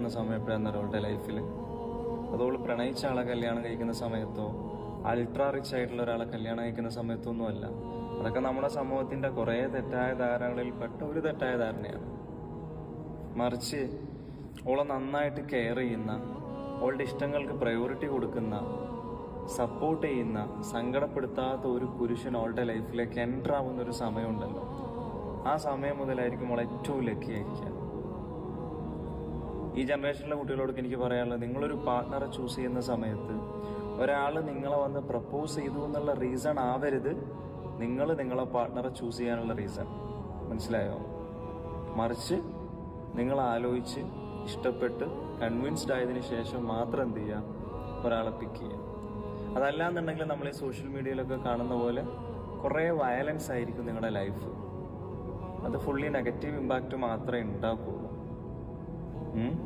ആവുന്ന സമയം എപ്പോഴാണ് അവളുടെ ലൈഫിൽ അതോൾ പ്രണയിച്ച ആളെ കല്യാണം കഴിക്കുന്ന സമയത്തോ അൾട്രാ റിച്ച് ആയിട്ടുള്ള ഒരാളെ കല്യാണം കഴിക്കുന്ന സമയത്തൊന്നും അല്ല. അതൊക്കെ നമ്മുടെ സമൂഹത്തിന്റെ കുറേ തെറ്റായ ധാരണകളിൽ പെട്ട ഒരു തെറ്റായ ധാരണയാണ്. മറിച്ച് ഓളെ നന്നായിട്ട് കെയർ ചെയ്യുന്ന അവളുടെ ഇഷ്ടങ്ങൾക്ക് പ്രയോറിറ്റി കൊടുക്കുന്ന സപ്പോർട്ട് ചെയ്യുന്ന സങ്കടപ്പെടുത്താത്ത ഒരു പുരുഷൻ അവളുടെ ലൈഫിലേക്ക് എന്റർ ആവുന്ന ഒരു സമയമുണ്ടല്ലോ. ആ സമയം മുതലായിരിക്കും അവൾ ഏറ്റവും ലക്കി ആയിരിക്കുക. ഈ ജനറേഷനിലെ കുട്ടികളോടൊക്കെ എനിക്ക് പറയാനുള്ളത് നിങ്ങളൊരു പാർട്ട്ണറെ ചൂസ് ചെയ്യുന്ന സമയത്ത് ഒരാൾ നിങ്ങളെ വന്ന് പ്രപ്പോസ് ചെയ്തു എന്നുള്ള റീസൺ ആവരുത്. നിങ്ങൾ നിങ്ങളെ പാർട്ട്ണറെ ചൂസ് ചെയ്യാനുള്ള റീസൺ മനസ്സിലായോ? മറിച്ച് നിങ്ങൾ ആലോചിച്ച് ഇഷ്ടപ്പെട്ട് കൺവിൻസ്ഡ് ആയതിന് ശേഷം മാത്രം എന്ത് ചെയ്യുക? ഒരാളെ പിക്ക് ചെയ്യുക. അതല്ലാന്നുണ്ടെങ്കിൽ നമ്മൾ ഈ സോഷ്യൽ മീഡിയയിലൊക്കെ കാണുന്ന പോലെ കുറേ വയലൻസ് ആയിരിക്കും നിങ്ങളുടെ ലൈഫ് അത് ഫുള്ളി നെഗറ്റീവ് ഇമ്പാക്റ്റ് മാത്രമേ ഉണ്ടാക്കുകയുള്ളൂ 嗯。